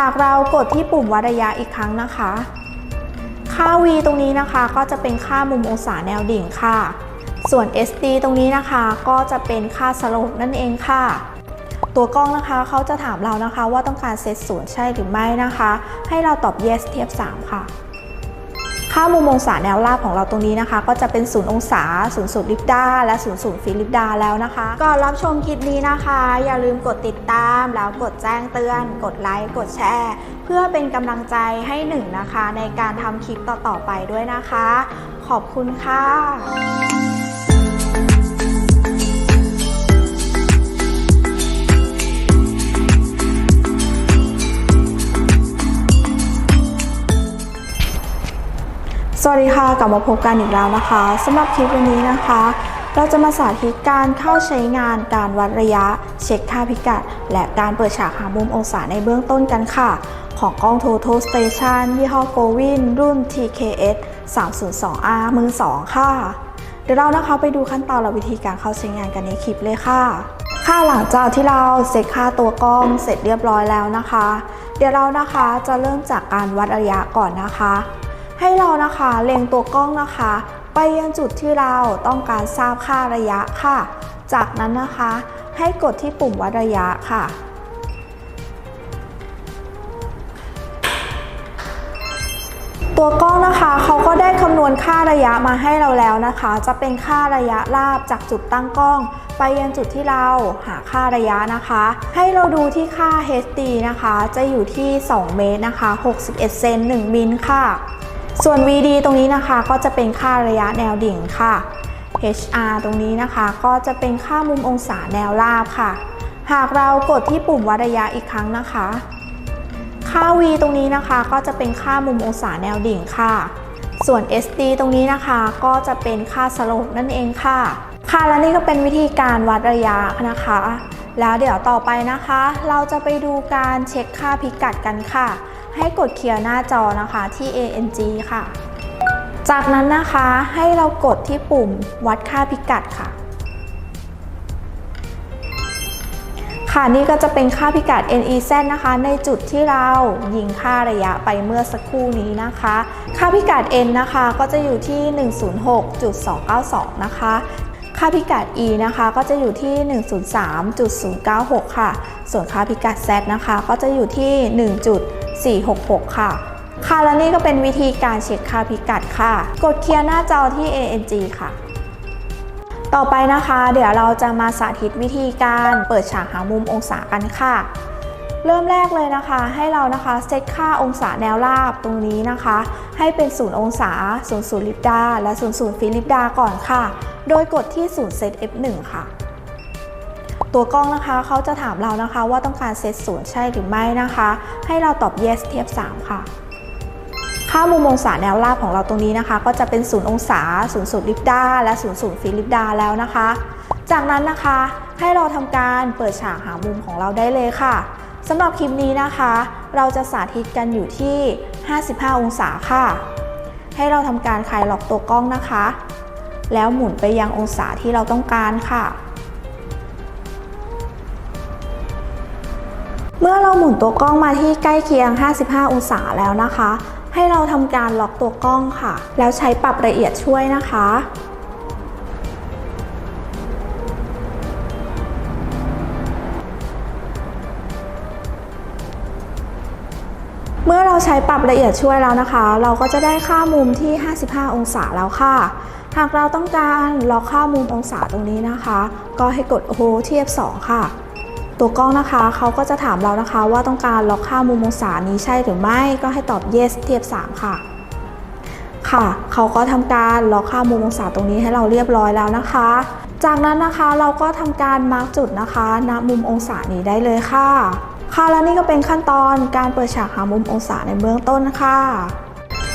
หากเรากดที่ปุ่มวัดระยะอีกครั้งนะคะ ค่า v ตรงนี้นะคะก็จะเป็นค่ามุมองศาแนวดิ่งค่ะ ส่วน sd ตรงนี้นะคะก็จะเป็นค่าสโลปนั่นเองค่ะ ตัวกล้องนะคะเขาจะถามเรานะคะว่าต้องการเซตศูนย์ใช่หรือไม่นะคะ ให้เราตอบ yes เทียบ 3 ค่ะ ค่ามุมองศาแนวราบของเราตรงนี้นะคะ ก็จะเป็น 0 องศา 0 0ลิปดาและ0 0ฟิลิปดาแล้วนะคะ ก่อนรับชมคลิปนี้นะคะ อย่าลืมกดติดตาม แล้วกดแจ้งเตือน กดไลค์ กดแชร์ เพื่อเป็นกำลังใจให้หนึ่งนะคะ ในการทำคลิปต่อๆไปด้วยนะคะ ขอบคุณค่ะ สวัสดีค่ะกลับมาพบกันอีกแล้วนะคะสำหรับคลิปวันนี้นะคะ เราจะมาสาธิตการเข้าใช้งานการวัดระยะ เช็คค่าพิกัด และการเปิดฉากหามุมองศาในเบื้องต้นกันค่ะ ของกล้อง Total Station ยี่ห้อ Govin รุ่น TKS 302R มือ 2 ค่ะ เดี๋ยวเรานะคะไปดูขั้นตอนและวิธีการเข้าใช้งานกันในคลิปเลยค่ะ ค่ะหลังจากที่เราเซ็ตค่าตัวกล้องเสร็จเรียบร้อยแล้วนะคะ เดี๋ยวเรานะคะจะเริ่มจากการวัดระยะก่อนนะคะ ให้เรานะคะเล็งตัวกล้องนะคะ ไปยังจุดที่เราต้องการทราบค่าระยะค่ะ จากนั้นนะคะ ให้กดที่ปุ่มวัดระยะค่ะ ตัวกล้องนะคะเขาก็ได้คำนวณค่าระยะมาให้เราแล้วนะคะ จะเป็นค่าระยะราบจากจุดตั้งกล้อง ไปยังจุดที่เราหาค่าระยะนะคะ ให้เราดูที่ค่า HD นะคะ จะอยู่ที่ 2 เมตรนะคะ 61 เซน1มิลค่ะ ส่วน VD ตรงนี้นะคะก็จะเป็นค่าระยะแนวดิ่งค่ะ HR ตรงนี้นะคะก็จะเป็นค่ามุมองศาแนวราบค่ะ หากเรากดที่ปุ่มวัดระยะอีกครั้งนะคะ ค่า v ตรงนี้นะคะก็จะเป็นค่ามุมองศาแนวดิ่งค่ะ ส่วน sd ตรงนี้นะคะก็จะเป็นค่าสโลปนั่นเองค่ะ ค่ะและนี่ก็เป็นวิธีการวัดระยะนะคะ แล้วเดี๋ยวต่อไปนะคะ เราจะไปดูการเช็คค่าพิกัดกันค่ะ ให้กดเคลียร์หน้าจอนะคะที่ ANG ค่ะ จากนั้นนะคะให้เรากดที่ปุ่มวัดค่าพิกัดค่ะ ค่ะนี่ก็จะเป็นค่าพิกัด NEZ นะคะ ในจุดที่เรายิงค่าระยะไปเมื่อสักครู่นี้นะคะ ค่าพิกัด N นะคะก็จะอยู่ที่ 106.292 นะคะค่าพิกัด E นะคะก็จะอยู่ที่ 103.096 ค่ะ ส่วนค่าพิกัด Z นะคะก็จะอยู่ที่ 466 ค่ะ ค่ะและนี่ก็เป็นวิธีการเช็คค่าพิกัดค่ะ กดเคลียร์หน้าจอที่ ANG ค่ะ ต่อไปนะคะ เดี๋ยวเราจะมาสาธิตวิธีการเปิดฉากหามุมองศากันค่ะ เริ่มแรกเลยนะคะ ให้เรานะคะเซตค่าองศาแนวราบตรงนี้นะคะ ให้เป็น 0 องศา 0 0 ลิปดา และ 0 0 ฟิลิปดาก่อนค่ะ โดยกดที่ 0 เซต F1 ค่ะ ตัวกล้องนะคะเขาจะถามเรานะคะว่าต้องการเซตศูนย์ใช่หรือไม่นะคะ ให้เราตอบ yes เทียบ 3 ค่ะ ค่ามุมองศาแนวราบของเราตรงนี้นะคะ ก็จะเป็น 0 องศา 0 0ลิปดาและ 0 0ฟิลิปดาแล้วนะคะ จากนั้นนะคะให้เราทำการเปิดฉากหามุมของเราได้เลยค่ะสำหรับคลิปนี้นะคะ เราจะสาธิตกันอยู่ที่ 55 องศาค่ะ ให้เราทำการคลายล็อกตัวกล้องนะคะ แล้วหมุนไปยังองศาที่เราต้องการค่ะ เมื่อเราหมุนตัวกล้องมาที่ใกล้เคียง 55 องศาแล้วนะคะ ให้เราทำการล็อกตัวกล้องค่ะ แล้วใช้ปรับละเอียดช่วยนะคะ เมื่อเราใช้ปรับละเอียดช่วยแล้วนะคะ เราก็จะได้ค่ามุมที่ 55 องศาแล้วค่ะ หากเราต้องการล็อกค่ามุมองศาตรงนี้นะคะ ก็ให้กดโฮเทียบ 2 ค่ะ ตัวกล้องนะคะเขาก็จะถามเรานะคะว่าต้องการล็อกค่ามุมองศานี้ใช่หรือไม่ก็ให้ตอบ yes เทียบ 3 ค่ะ ค่ะเขาก็ทำการล็อกค่ามุมองศาตรงนี้ให้เราเรียบร้อยแล้วนะคะ จากนั้นนะคะเราก็ทำการมาร์กจุดนะคะณมุมองศานี้ได้เลยค่ะ ค่ะและนี่ก็เป็นขั้นตอนการเปิดฉากหามุมองศาในเบื้องต้นค่ะ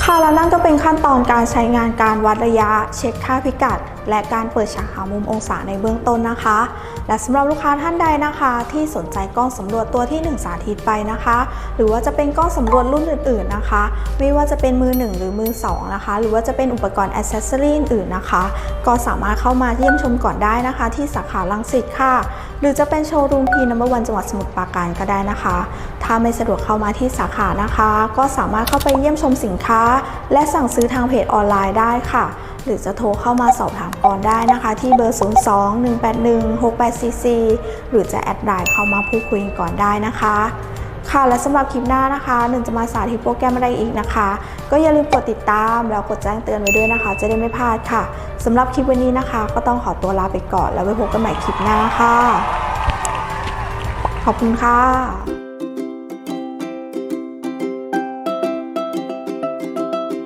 ค่ะแล้วนั่นก็เป็นขั้นตอนการใช้งานการวัดระยะ เช็คค่าพิกัด และการเปิดฉากหามุมองศาในเบื้องต้นนะคะ และสำหรับลูกค้าท่านใดนะคะ ที่สนใจกล้องสำรวจตัวที่ 1 สาธิตไปนะคะ หรือว่าจะเป็นกล้องสำรวจรุ่นอื่น ๆนะคะ ไม่ว่าจะเป็นมือ 1 หรือมือ 2 นะคะ หรือว่าจะเป็นอุปกรณ์อ c เซสซอรี่อื่นๆนะคะ ก็สามารถเข้ามาเยี่ยมชมก่อนได้นะคะ ที่สาขาลังสิตค่ะ หรือจะเป็นโชว์รูมพีนัมเบอร์วันจังหวัดสมุทรปราการก็ได้นะคะ ถ้าไม่สะดวกเข้ามาที่สาขานะคะ ก็สามารถเข้าไปเยี่ยมชมสินค้า และสั่งซื้อทางเพจออนไลน์ได้ค่ะ หรือจะโทรเข้ามาสอบถามก่อนได้นะคะ ที่เบอร์ 02-181-6844 หรือจะแอดไลน์เข้ามาพูดคุยก่อนได้นะคะ ค่ะและสำหรับคลิปหน้านะคะหนึ่งจะมาสาธิตโปรแกรมอะไรอีกนะคะ ก็อย่าลืมกดติดตามแล้วกดแจ้งเตือนไว้ด้วยนะคะ จะได้ไม่พลาดค่ะสำหรับคลิปวันนี้นะคะ ก็ต้องขอตัวลาไปก่อน แล้วไว้พบกันใหม่คลิปหน้าค่ะ ขอบคุณค่ะ